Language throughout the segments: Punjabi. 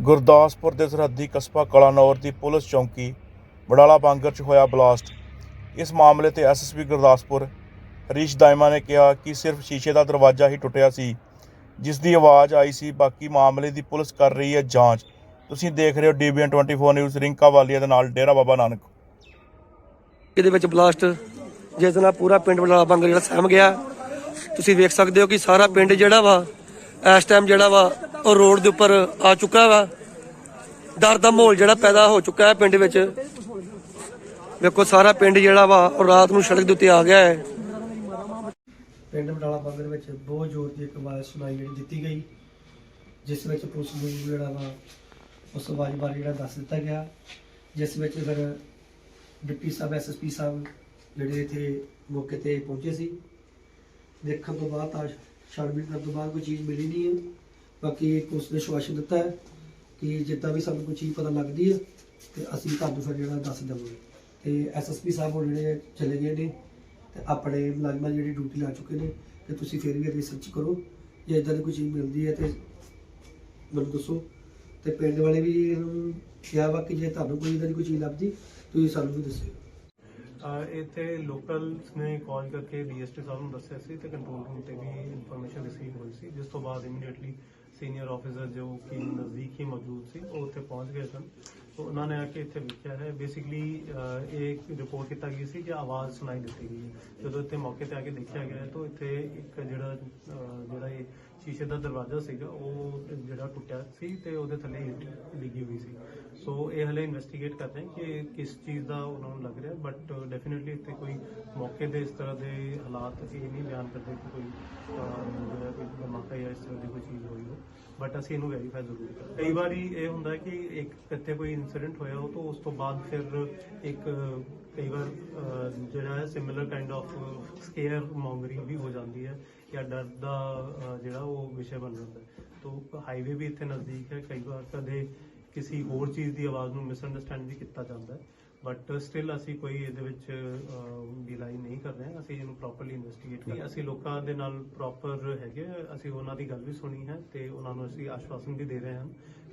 ਗੁਰਦਾਸਪੁਰ ਦੇ ਸਰਹੱਦੀ ਕਸਬਾ ਕਲਾਨੌਰ ਦੀ ਪੁਲਿਸ ਚੌਂਕੀ ਬੜਾਲਾ ਬਾਂਗਰ 'ਚ ਹੋਇਆ ਬਲਾਸਟ। ਇਸ ਮਾਮਲੇ ਤੇ ਐਸਐਸਪੀ ਗੁਰਦਾਸਪੁਰ ਹਰੀਸ਼ ਦਾਇਮਾ ਨੇ ਕਿਹਾ ਕਿ ਸਿਰਫ ਸ਼ੀਸ਼ੇ ਦਾ ਦਰਵਾਜ਼ਾ ਹੀ ਟੁੱਟਿਆ ਸੀ, ਜਿਸ ਦੀ ਆਵਾਜ਼ ਆਈ ਸੀ, ਬਾਕੀ ਮਾਮਲੇ ਦੀ ਪੁਲਿਸ ਕਰ ਰਹੀ ਹੈ ਜਾਂਚ। ਤੁਸੀਂ ਦੇਖ ਰਹੇ ਹੋ ਡੀਬੀਐਨ 24 ਨਿਊਜ਼, ਰਿੰਕਾ ਵਾਲੀਆ ਦੇ ਨਾਲ ਡੇਰਾ ਬਾਬਾ ਨਾਨਕ। ਇਹਦੇ ਵਿੱਚ ਬਲਾਸਟ, ਜਿਸ ਨਾਲ ਪੂਰਾ ਪਿੰਡ ਬੜਾਲਾ ਬਾਂਗਰ ਜਿਹੜਾ ਸਹਿਮ ਗਿਆ। ਤੁਸੀਂ ਵੇਖ ਸਕਦੇ ਹੋ ਕਿ ਸਾਰਾ ਪਿੰਡ ਜਿਹੜਾ ਵਾ, ਇਸ ਟਾਈਮ ਜਿਹੜਾ ਵਾ ਉਹ ਰੋਡ ਦੇ ਉੱਪਰ ਆ ਚੁੱਕਾ ਵਾ। ਡਰ ਦਾ ਮਾਹੌਲ ਜਿਹੜਾ ਪੈਦਾ ਹੋ ਚੁੱਕਾ ਹੈ ਪਿੰਡ ਵਿੱਚ। ਵੇਖੋ, ਸਾਰਾ ਪਿੰਡ ਜਿਹੜਾ ਵਾ, ਉਹ ਰਾਤ ਨੂੰ ਸੜਕ ਦੇ ਉੱਤੇ ਆ ਗਿਆ ਹੈ। ਪਿੰਡ ਬਟਾਲਾ ਬੰਦਰ ਵਿੱਚ ਬਹੁਤ ਜ਼ੋਰ ਦੀ ਇੱਕ ਆਵਾਜ਼ ਸੁਣਾਈ ਜਿਹੜੀ ਦਿੱਤੀ ਗਈ, ਜਿਸ ਵਿੱਚ ਪੁਲਿਸ ਨੂੰ ਜਿਹੜਾ ਵਾ, ਉਸ ਆਵਾਜ਼ ਬਾਰੇ ਜਿਹੜਾ ਦੱਸ ਦਿੱਤਾ ਗਿਆ। ਜਿਸ ਵਿੱਚ ਫਿਰ ਡਿਪਟੀ ਸਾਹਿਬ ਐਸਐਸਪੀ ਸਾਹਿਬ ਜਿਹੜੇ ਇੱਥੇ ਮੌਕੇ ਤੇ ਪਹੁੰਚੇ ਸੀ। ਦੇਖਣ ਤੋਂ ਬਾਅਦ ਤਾਂ ਛਾਣਬੀਨ ਕਰਨ ਤੋਂ ਬਾਅਦ ਕੋਈ ਚੀਜ਼ ਮਿਲੀ ਨਹੀਂ ਹੈ। ਬਾਕੀ ਪੁਲਿਸ ਨੇ ਸ਼ਵਾਸ਼ਨ ਦਿੱਤਾ ਹੈ ਕਿ ਜਿੱਦਾਂ ਵੀ ਸਾਨੂੰ ਕੋਈ ਚੀਜ਼ ਪਤਾ ਲੱਗਦੀ ਹੈ ਤੇ ਅਸੀਂ ਤੁਹਾਨੂੰ ਫਿਰ ਜਿਹੜਾ ਦੱਸ ਦੇਵਾਂਗੇ। ਤੇ ਐਸਐਸਪੀ ਸਾਹਿਬ ਹੁਣ ਜਿਹੜੇ ਚਲੇ ਗਏ ਨੇ ਤੇ ਆਪਣੇ ਮੁਲਾਜ਼ਮਾਂ ਦੀ ਜਿਹੜੀ ਡਿਊਟੀ ਲਾ ਚੁੱਕੇ ਨੇ ਤੇ ਤੁਸੀਂ ਫਿਰ ਵੀ ਰਿਸਰਚ ਕਰੋ, ਜੇ ਇਦਾਂ ਦੀ ਕੋਈ ਚੀਜ਼ ਮਿਲਦੀ ਹੈ ਤੇ ਮੈਨੂੰ ਦੱਸੋ। ਤੇ ਪਿੰਡ ਵਾਲੇ ਵੀ ਇਹਨੂੰ ਕਿਹਾ ਵਾ ਕਿ ਜੇ ਤੁਹਾਨੂੰ ਕੋਈ ਇਦਾਂ ਦੀ ਕੋਈ ਚੀਜ਼ ਲੱਭਦੀ, ਤੁਸੀਂ ਸਾਨੂੰ ਵੀ ਦੱਸਿਓ। ਇੱਥੇ ਲੋਕਲ ਨੇ ਕਾਲ ਕਰਕੇ ਡੀਐਸਟੀ ਸਾਹਿਬ ਨੂੰ ਦੱਸਿਆ ਸੀ ਤੇ ਕੰਟਰੋਲ ਰੂਮ ਤੇ ਵੀ ਇਨਫੋਰਮੇਸ਼ਨ ਰਿਸੀਵ ਹੋਈ ਸੀ, ਜਿਸ ਤੋਂ ਬਾਅਦ ਇਮੀਡੀਏਟਲੀ ਸੀਨੀਅਰ ਆਫੀਸਰ ਜੋ ਕਿ ਨਜ਼ਦੀਕ ਹੀ ਮੌਜੂਦ ਸੀ, ਉਹ ਉੱਥੇ ਪਹੁੰਚ ਗਏ ਸਨ। ਸੋ ਉਹਨਾਂ ਨੇ ਆ ਕੇ ਇੱਥੇ ਵੇਖਿਆ ਹੈ। ਬੇਸਿਕਲੀ ਇਹ ਰਿਪੋਰਟ ਕੀਤਾ ਗਈ ਸੀ ਕਿ ਆਵਾਜ਼ ਸੁਣਾਈ ਦਿੱਤੀ ਗਈ ਹੈ। ਜਦੋਂ ਇੱਥੇ ਮੌਕੇ ਤੇ ਆ ਕੇ ਦੇਖਿਆ ਗਿਆ ਤਾਂ ਇੱਥੇ ਇੱਕ ਜਿਹੜਾ ਜਿਹੜਾ ਇਹ ਸ਼ੀਸ਼ੇ ਦਾ ਦਰਵਾਜ਼ਾ ਸੀਗਾ, ਉਹ ਟੁੱਟਿਆ ਸੀ ਤੇ ਉਹਦੇ ਥੱਲੇ ਇੱਟ ਡਿੱਗੀ ਹੋਈ ਸੀ। ਸੋ ਇਹ ਹਲੇ ਇਨਵੈਸਟੀਗੇਟ ਕਰ ਰਹੇ ਕਿ ਕਿਸ ਚੀਜ਼ ਦਾ ਉਹਨਾਂ ਨੂੰ ਲੱਗ ਰਿਹਾ ਬਟ ਡੈਫੀਨਿਟਲੀ ਇੱਥੇ ਕੋਈ ਮੌਕੇ ਦੇ ਇਸ ਤਰ੍ਹਾਂ ਦੇ ਹਾਲਾਤ ਇਹ ਨਹੀਂ ਬਿਆਨ ਕਰਦੇ ਕਿ ਕੋਈ ਜਿਹੜਾ ਕੋਈ ਧਮਾਕਾ ਜਾਂ ਇਸ ਤਰ੍ਹਾਂ ਦੀ ਕੋਈ ਚੀਜ਼ ਹੋਈ ਹੋ ਬਟ ਅਸੀਂ ਇਹਨੂੰ ਵੈਰੀਫਾਈ ਜ਼ਰੂਰ ਕਰਾਂਗੇ। ਕਈ ਵਾਰੀ ਇਹ ਹੁੰਦਾ ਕਿ ਇੱਕ ਇੱਥੇ ਕੋਈ ਇਨਸੀਡੈਂਟ ਹੋਇਆ ਹੋ ਤਾਂ ਉਸ ਤੋਂ ਬਾਅਦ ਫਿਰ ਇੱਕ, ਕਈ ਵਾਰ ਜਿਹੜਾ ਹੈ similar kind of scaremongering ਵੀ ਹੋ ਜਾਂਦੀ ਹੈ। ਜਾਂ ਡਰ ਦਾ ਅਹ, ਜਿਹੜਾ ਉਹ ਵਿਸ਼ੇ ਬਣ ਜਾਂਦਾ ਹੈ। ਤੋ ਹਾਈਵੇ ਵੀ ਇੱਥੇ ਨਜ਼ਦੀਕ ਹੈ। ਕਈ ਵਾਰ ਕਦੇ ਕਿਸੇ ਹੋਰ ਚੀਜ਼ ਦੀ ਆਵਾਜ਼ ਨੂੰ ਮਿਸਅੰਡਰਸਟੈਂਡ ਵੀ ਕੀਤਾ ਜਾਂਦਾ ਹੈ। ਬਟ ਸਟਿਲ ਅਸੀਂ ਕੋਈ ਇਹਦੇ ਵਿੱਚ ਬਿਲਾਈ ਨਹੀਂ ਕਰ ਰਹੇ। ਹਾਂ ਅਸੀਂ ਇਹਨੂੰ ਪ੍ਰੋਪਰਲੀ ਇਨਵੈਸਟੀਗੇਟ ਕਰ ਅਸੀਂ ਲੋਕਾਂ ਦੇ ਨਾਲ ਪ੍ਰੋਪਰ ਹੈਗੇ ਅਸੀਂ ਉਹਨਾਂ ਦੀ ਗੱਲ ਵੀ ਸੁਣੀ ਹੈ ਤੇ ਉਹਨਾਂ ਨੂੰ ਅਸੀਂ ਆਸ਼ਵਾਸਨ ਵੀ ਦੇ ਰਹੇ ਹਾਂ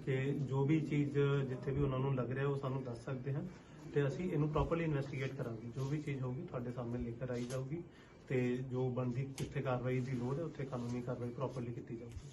ਕਿ ਜੋ ਵੀ ਚੀਜ਼ ਜਿੱਥੇ ਵੀ ਉਹਨਾਂ ਨੂੰ ਲੱਗ ਰਿਹਾ ਉਹ ਸਾਨੂੰ ਦੱਸ ਸਕਦੇ ਹਨ। ਤੇ ਅਸੀਂ ਇਹਨੂੰ ਪ੍ਰੋਪਰਲੀ ਇਨਵੈਸਟੀਗੇਟ ਕਰਾਂਗੇ। ਜੋ ਵੀ ਚੀਜ਼ ਹੋਊਗੀ ਤੁਹਾਡੇ ਸਾਹਮਣੇ ਲੈ ਕੇ ਆਈ ਜਾਊਗੀ ਤੇ ਜੋ ਬਣਦੀ ਜਿੱਥੇ ਕਾਰਵਾਈ ਦੀ ਲੋੜ ਹੈ, ਉੱਥੇ ਕਾਨੂੰਨੀ ਕਾਰਵਾਈ ਪ੍ਰੋਪਰਲੀ ਕੀਤੀ ਜਾਊਗੀ।